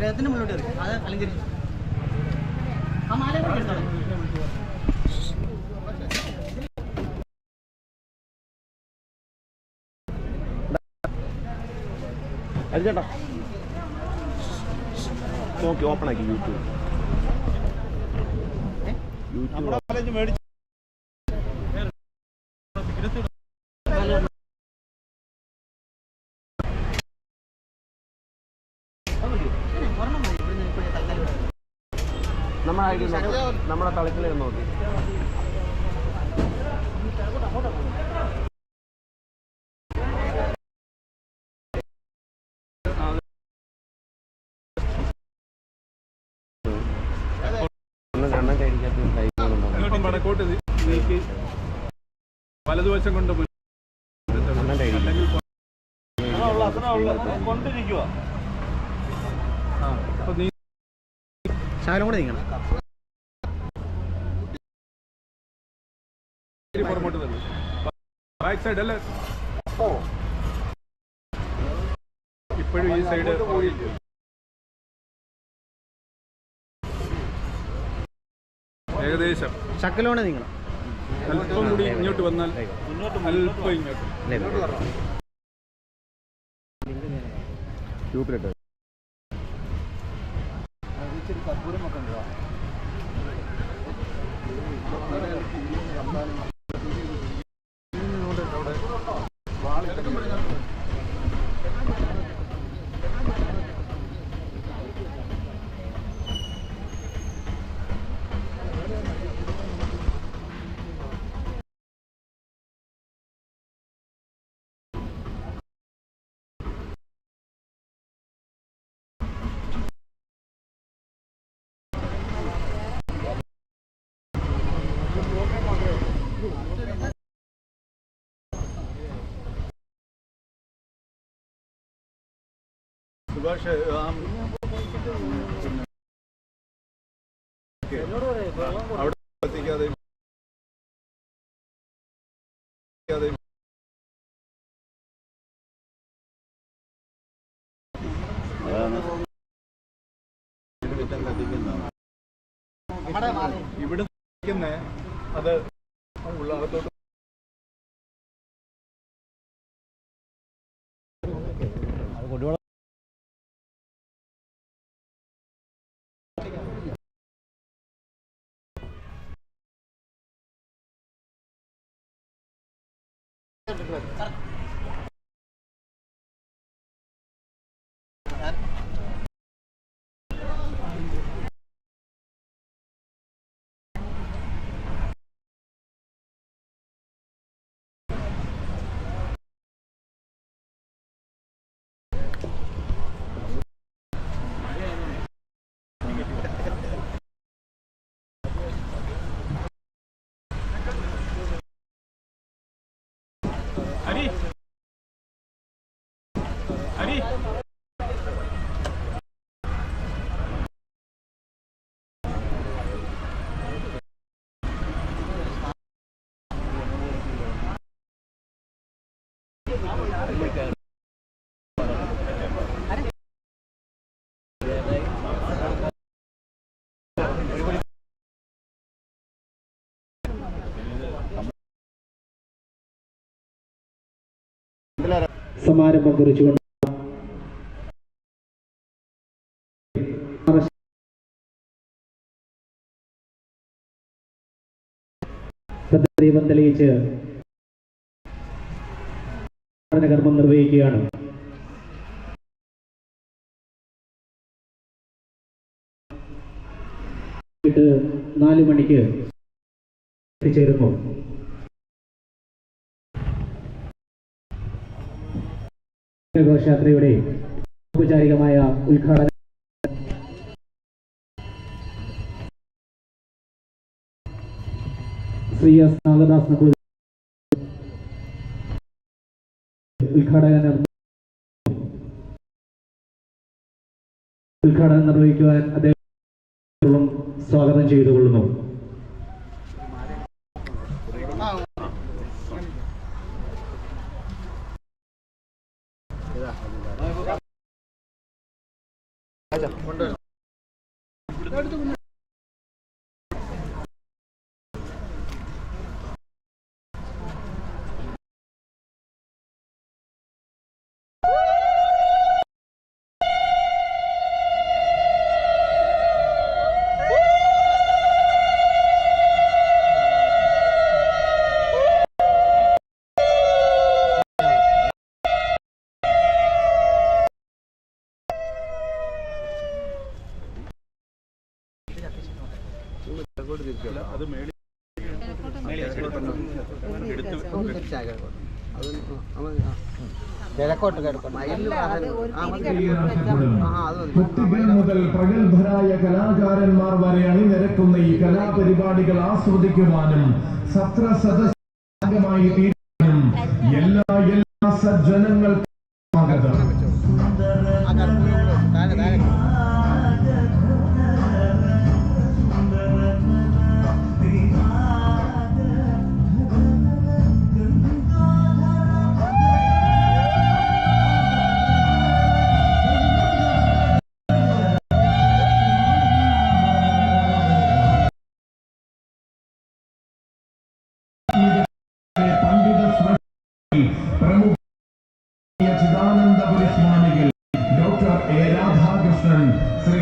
രഥത്തിന്റെ മുന്നോട്ട് കയറി അത് അലങ്കരിച്ചു. ആ മാല അരിച്ചേട്ടാ നോക്കി ഓപ്പൺ ആക്കി യൂട്യൂബ് യൂട്യൂബ് നമ്മുടെ ഐഡിയ നമ്മുടെ തളക്കിൽ നോക്കി വടക്കോട്ട് നീക്കി. വലതുവശം കൊണ്ട് അല്ലെങ്കിൽ കൊണ്ടിരിക്കുക ആ, അപ്പൊ നീ ശകലം കൂടെ നീങ്ങണം റൈറ്റ് സൈഡ് അല്ലേ? ഇപ്പോഴും ഈ സൈഡ് ഏകദേശം. ശക്കലോടെ നീങ്ങണം. അല്പം കൂടി ഇങ്ങോട്ട് വന്നാൽ അല്പം ഇങ്ങോട്ട്. ഗ്രൂപ്പിലിട്ട് ഇച്ചിരി കർപ്പൂരം ഒക്കെ ഉണ്ടാകും അവിടെ വാളിട്ടൊക്കെ സുഭാഷ് ഇവിടെ അത് ഉള്ളകത്തോട്ട് Gracias. സമാരംഭം കുറിച്ചുകൊണ്ട് ദൈവം തെളിയിച്ച് കർമ്മം നിർവഹിക്കുകയാണ്. നാല് മണിക്ക് എത്തിച്ചേരുന്നു. ഘോഷയാത്രയുടെ ഔപചാരികമായ ഉദ്ഘാടനം ശ്രീ എസ് നാഗദാസ് നമ്പൂതിരി ഉദ്ഘാടകൻ ഉദ്ഘാടനം നിർവഹിക്കുവാൻ അദ്ദേഹം സ്വാഗതം ചെയ്തുകൊള്ളുന്നു. അത് കിഴക്കോട്ട് മുതൽ പ്രഗത്ഭരായ കലാകാരന്മാർ വരെ അണിനിരക്കുന്ന ഈ കലാപരിപാടികൾ ആസ്വദിക്കുവാനും സത്ര സദസ്യമായി തീരുവാനും എല്ലാ എല്ലാ സജ്ജനങ്ങൾക്കും ചിദാനന്ദപുരി സ്വാമികൾ doctor A Radhakrishnan Shri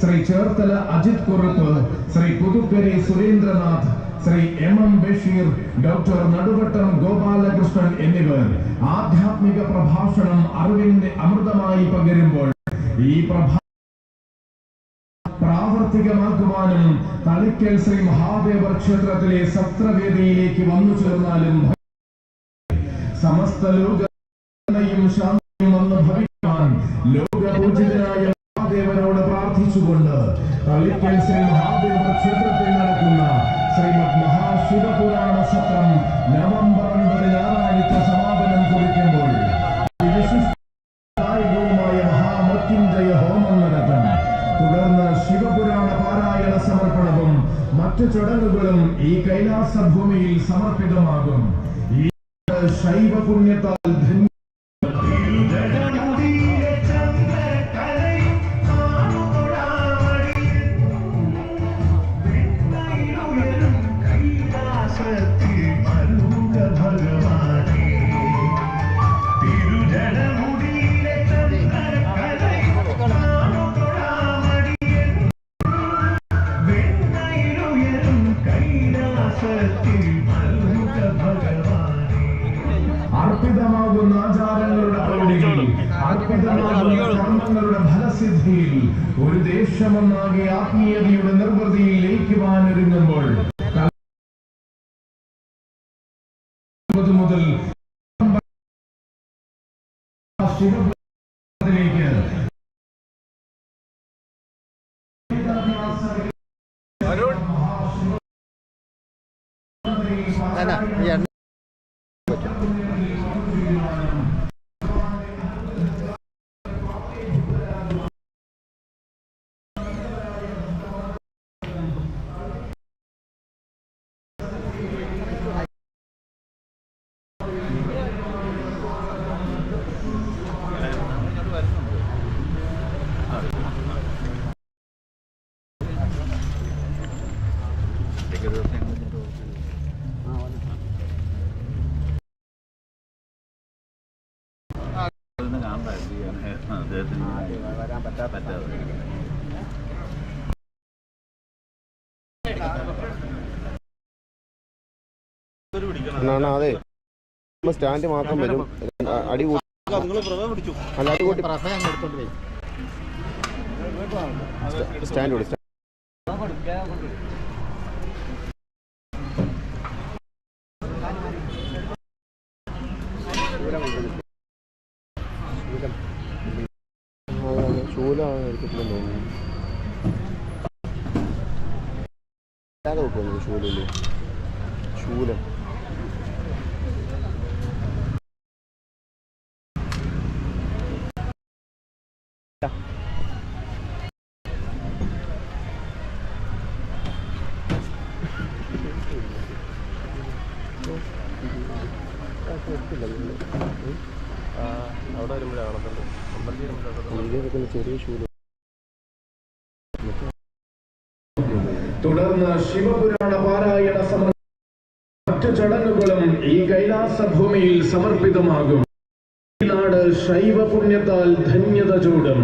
Shri Cherthala Ajith Kurup Shri Puthuperi Surendranath Shri M M Basheer doctor Naduvattam Gopalakrishnan എന്നിവർ ആധ്യാത്മിക പ്രഭാഷണം അറിവിന്റെ അമൃതമായി പകരുമ്പോൾ ഈ പ്രഭാ പ്രാവർത്തികമാക്കുവാനും തളിക്കൽ ശ്രീ മഹാദേവർ ക്ഷേത്രത്തിലെ സത്രവേദിയിലേക്ക് വന്നു ചേർന്നാലും സമസ്ത ലോകയും ശാന്തിയും വന്ന് ഭവിക്കാൻ ലോകപൂജിതനായ മഹാദേവനോട് പ്രാർത്ഥിച്ചുകൊണ്ട് തളിക്കൽ ശ്രീ മഹാദേവ ക്ഷേത്രത്തിൽ നടക്കുന്ന ശ്രീമദ് മഹാശിവപുരാണ സത്രം നവംബർ ഒൻപത് ഞായറാഴ്ച സമാപനം കുറിക്കുമ്പോൾ വിശിഷ്ടമായ മഹാമൃത്യുഞ്ജയ ഹോമം നടത്തും തുടർന്ന് ശിവപുരാണ പാരായണ സമർപ്പണവും മറ്റു ചടങ്ങുകളും ഈ കൈലാസ ഭൂമിയിൽ സമർപ്പിതമാകും. ഈ ശൈവ പുണ്യത്താൽ ശിവപുരത്തിലേക്ക് അല്ല ഈ എണ്ണ വരാൻ പറ്റാത്ത അതെ സ്റ്റാൻഡ് മാത്രം വരും അടി അല്ല കൂട്ടി സ്റ്റാൻഡ് അങ്ങ് പോയി സ്റ്റാൻഡ് തോന്നുന്നു ഇല്ലാതെ വെക്കുന്നു ശൂലിൽ ശൂലം. അവിടെ തുടർന്ന് ശിവപുരാണ പാരായണ സമർപ്പ മറ്റു ചടങ്ങുകളും ഈ കൈലാസ ഭൂമിയിൽ സമർപ്പിതമാകും. ഈ നാട് ശൈവ പുണ്യത്താൽ ധന്യത ചൂടും.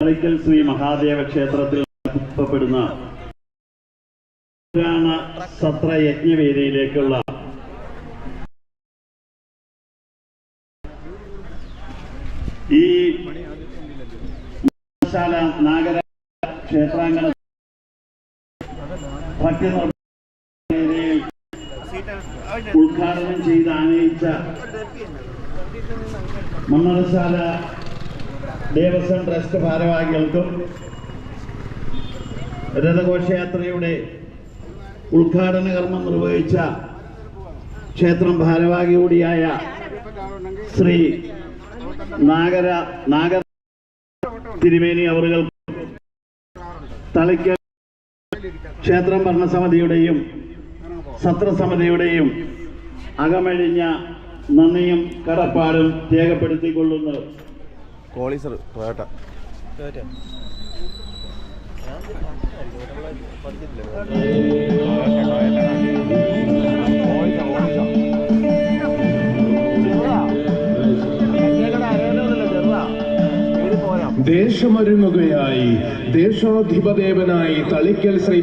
കളിക്കൽ ശ്രീ മഹാദേവ ക്ഷേത്രത്തിൽ നടത്തപ്പെടുന്ന പുരാണ സത്ര യജ്ഞവേദിയിലേക്കുള്ള ഈ ശാല നാഗര ക്ഷേത്രാങ്കണ ഭക്തി ഉദ്ഘാടനം ചെയ്ത് ആനയിച്ച മണ്ണറശാല ദേവസ്വം ട്രസ്റ്റ് ഭാരവാഹികൾക്കും രഥഘോഷയാത്രയുടെ ഉദ്ഘാടന കർമ്മം നിർവഹിച്ച ക്ഷേത്രം ഭാരവാഹി കൂടിയായ ശ്രീ നാഗര നാഗ തിരുമേനി അവറുകൾ തളിക്ക ക്ഷേത്രം ഭരണസമിതിയുടെയും സത്രസമിതിയുടെയും അകമഴിഞ്ഞ നന്ദിയും കടപ്പാടും രേഖപ്പെടുത്തിക്കൊള്ളുന്നു. കോളീസർ ടൊയോട്ട. ദേശമൊരുങ്ങുകയായി ദേശാധിപദേവനായി തളിക്കൽ ശ്രീ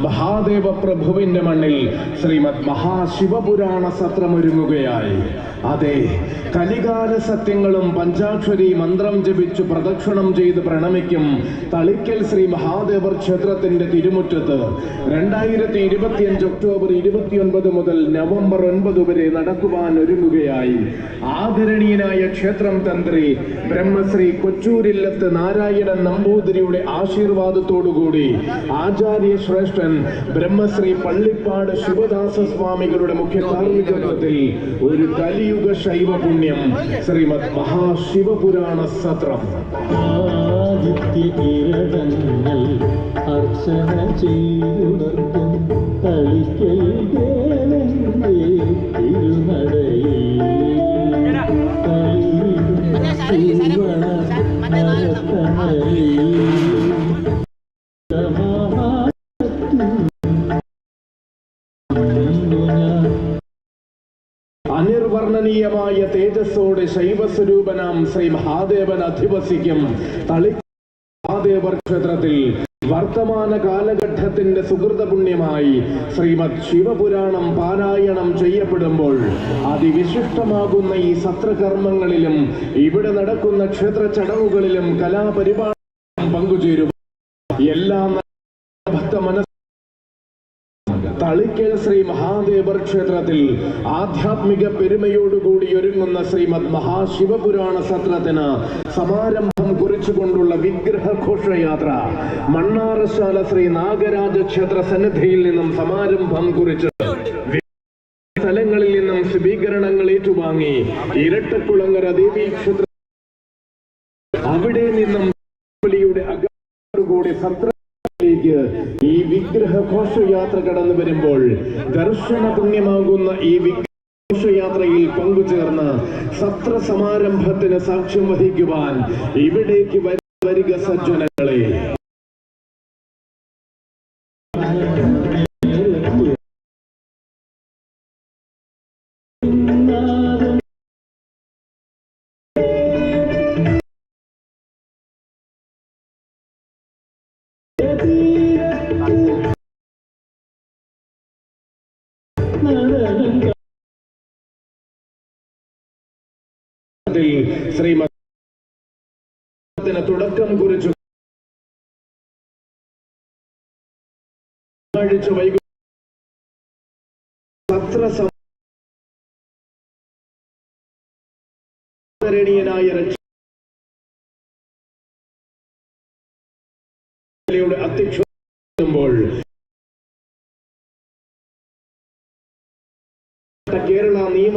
മഹാദേവ പ്രഭുവിന്റെ മണ്ണിൽ ശ്രീമദ് മഹാശിവപുരാണ സത്രമൊരുങ്ങുകയായി അതെ കലികാല സത്യങ്ങളും പഞ്ചാക്ഷരി മന്ത്രം ജപിച്ചു പ്രദക്ഷിണം ചെയ്ത് പ്രണമിക്കും തളിക്കൽ ശ്രീ മഹാദേവർ ക്ഷേത്രത്തിന്റെ തിരുമുറ്റത്ത്. രണ്ടായിരത്തി ഇരുപത്തിയഞ്ച് ഒക്ടോബർ ഇരുപത്തിയൊൻപത് മുതൽ നവംബർ ഒൻപത് വരെ നടക്കുവാൻ ഒരുങ്ങുകയായി. ആദരണീയനായ ക്ഷേത്രം തന്ത്രി ബ്രഹ്മശ്രീ കൊച്ചൂരില്ലത്ത് നാരായണൻ നമ്പൂതിരിയുടെ ആശീർവാദത്തോടുകൂടി ആചാര്യ ശ്രേഷ്ഠൻ ബ്രഹ്മശ്രീ പള്ളിപ്പാട് ശിവദാസ സ്വാമികളുടെ മുഖ്യ കാർമ്മികത്വത്തിൽ ഒരു കലിയുഗ ശൈവ പുണ്യം ശ്രീമദ് മഹാശിവപുരാണ സത്രം. അർച്ചന ചെയ്യുണർത്തും തളിക്കൽ തേജസ്സോടെ ശൈവസ്വരൂപനാം ശ്രീ മഹാദേവൻ അധിവസിക്കും. തളി മഹാദേവർ ക്ഷേത്രത്തിൽ വർത്തമാന കാലഘട്ടത്തിന്റെ സുഹൃത പുണ്യമായി ശ്രീമദ് ശിവപുരാണം പാരായണം ചെയ്യപ്പെടുമ്പോൾ അതിവിശിഷ്ടമാകുന്ന ഈ സത്രകർമ്മങ്ങളിലും ഇവിടെ നടക്കുന്ന ക്ഷേത്ര ചടങ്ങുകളിലും കലാപരിപാടികളും പങ്കുചേരും എല്ലാ ഭക്ത മനസ്സ് തളിക്കൽ ശ്രീ മഹാദേവർ ക്ഷേത്രത്തിൽ ആധ്യാത്മിക പെരുമയോടുകൂടി ഒരുങ്ങുന്ന ശ്രീമദ് മഹാശിവപുരാണ സത്രത്തിന് സമാരംഭം കുറിച്ചുകൊണ്ടുള്ള വിഗ്രഹ ഘോഷയാത്ര. മണ്ണാറശാല ശ്രീ നാഗരാജ ക്ഷേത്ര സന്നിധിയിൽ നിന്നും സമാരംഭം കുറിച്ച് സ്ഥലങ്ങളിൽ നിന്നും സ്വീകരണങ്ങൾ ഏറ്റുവാങ്ങി ഇരട്ടക്കുളങ്ങര ദേവി ക്ഷേത്ര അവിടെ നിന്നും കൂടി സത്ര ഈ വിഗ്രഹ ഘോഷയാത്ര കടന്നു വരുമ്പോൾ ദർശന പുണ്യമാകുന്ന ഈ ഘോഷയാത്രയിൽ പങ്കുചേർന്ന് സത്ര സമാരംഭത്തിന് സാക്ഷ്യം വഹിക്കുവാൻ ഇവിടേക്ക് വരിക വരിക സജ്ജനങ്ങളെ ശ്രീമത് തുടക്കം കുറിച്ചു. ചൊവ്വാഴ്ച വൈകുന്നേരം സത്ര ആദരണീയനായ രക്ഷയുടെ അധ്യക്ഷുമ്പോൾ കേരള നിയമ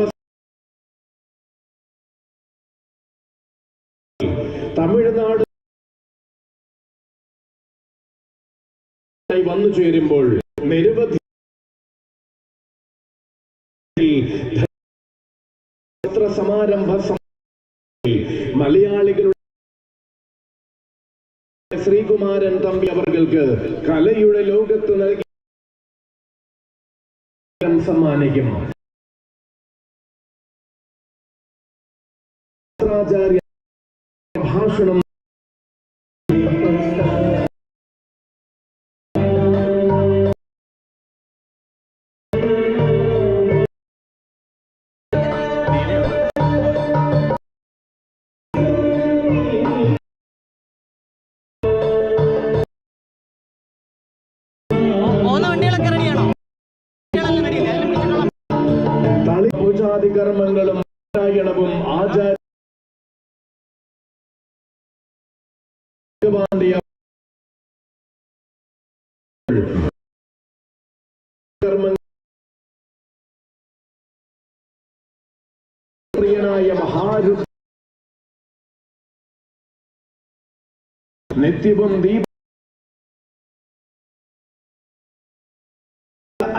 വന്നു ചേരുമ്പോൾ നിരവധി സമാരംഭ മലയാളികളുടെ ശ്രീകുമാരൻ തമ്പി അവർക്ക് കലയുടെ ലോകത്ത് നൽകി സമ്മാനിക്കും. ഭാഷണം പൂജാതി കർമ്മങ്ങളും പാരായണവും ആചാര പ്രിയനായ മഹാരു നിത്യവും ദീപ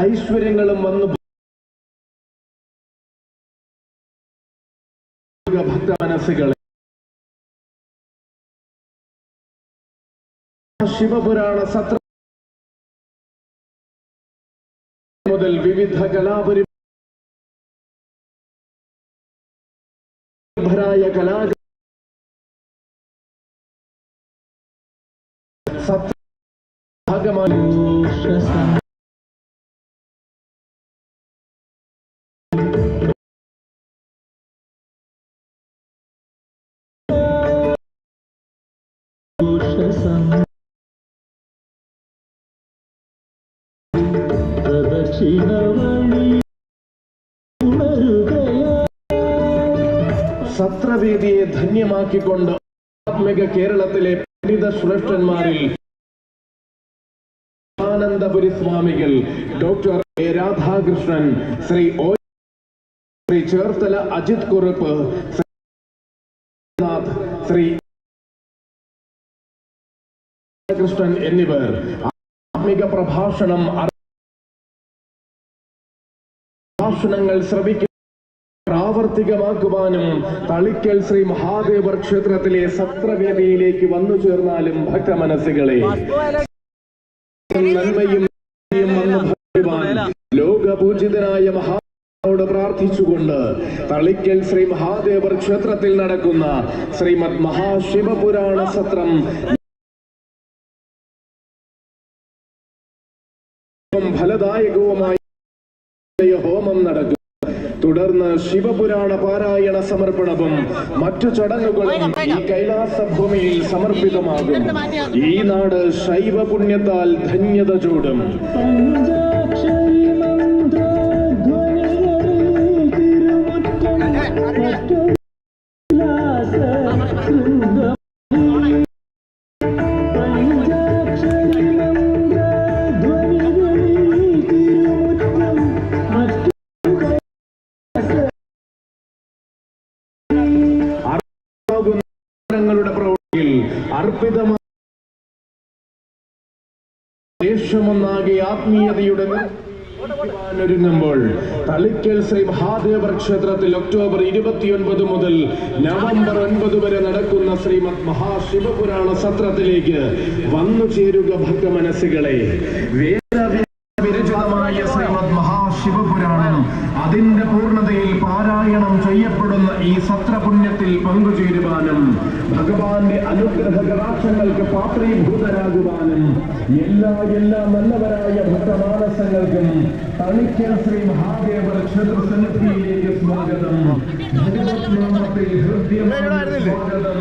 ഐശ്വര്യങ്ങളും വന്നു ഭക്ത മനസ്സുകളെ ശിവപുരാണ സത്ര മുതൽ വിവിധ കലാപരി ഭരായ കലാ സത്ര ഭാഗമായി സത്രവേദിയെ ധന്യമാക്കിക്കൊണ്ട് ആത്മിക കേരളത്തിലെ പണ്ഡിത ശ്രേഷ്ഠന്മാരിൽ ആനന്ദപുരി സ്വാമികൾ doctor A Radhakrishnan Shri O Shri Cherthala Ajith Kurup Shri Krishnan എന്നിവർ. ആത്മിക പ്രഭാഷണം പ്രഭാഷണങ്ങൾ ശ്രവിക്കും. പ്രാവർത്തികമാക്കുവാനും തളിക്കൽ ശ്രീ മഹാദേവർ ക്ഷേത്രത്തിലെ സത്രവേദിയിലേക്ക് വന്നു ചേർന്നാലും ഭക്തമനസ്സുകളെ നന്മയും നീതിയും വന്നു ലോകപൂജിതനായ മഹാനോട് പ്രാർത്ഥിച്ചുകൊണ്ട് തളിക്കൽ ശ്രീ മഹാദേവർ ക്ഷേത്രത്തിൽ നടക്കുന്ന ശ്രീമദ് മഹാശിവപുരാണ സത്രം ഫലദായകവുമായ ഹോമം നടക്കും തുടർന്ന് ശിവപുരാണ പാരായണ സമർപ്പണവും മറ്റു ചടങ്ങുകളും ഈ കൈലാസ ഭൂമിയിൽ സമർപ്പിതമാകും. ഈ നാട് ശൈവ പുണ്യത്താൽ ധന്യത ചൂടും. അർപ്പിതമായ ആത്മീയതയുടെ ഒരുങ്ങുമ്പോൾ തളിക്കൽ ശ്രീ മഹാദേവർ ക്ഷേത്രത്തിൽ ഒക്ടോബർ ഇരുപത്തിയൊൻപത് മുതൽ നവംബർ ഒൻപത് വരെ നടക്കുന്ന ശ്രീമദ് മഹാശിവപുരാണ സത്രത്തിലേക്ക് വന്നു ചേരുക ഭക്തമനസ്സുകളെ. വേദവിരചിതമായ ശ്രീമദ് മഹാശിവപുരാണം അതിന്റെ പൂർണതയിൽ പാരായണം ചെയ്യപ്പെടുന്ന ഈ സത്രപുണ്യത്തിൽ പങ്കുചേരുവാനും ഭഗവാന്റെ അനുഗ്രഹ കടാക്ഷങ്ങൾക്ക് പാത്രീഭൂതരാകുവാനും എല്ലാ എല്ലാ നല്ലവരായ ഭക്തമാനസങ്ങൾക്കും തണിക്കൽ ശ്രീ മഹാദേവ ക്ഷേത്ര സന്നിധിയിലേക്ക് സ്വാഗതം. ഭഗവത് നാമത്തിൽ ഹൃദ്യം സ്വാഗതം.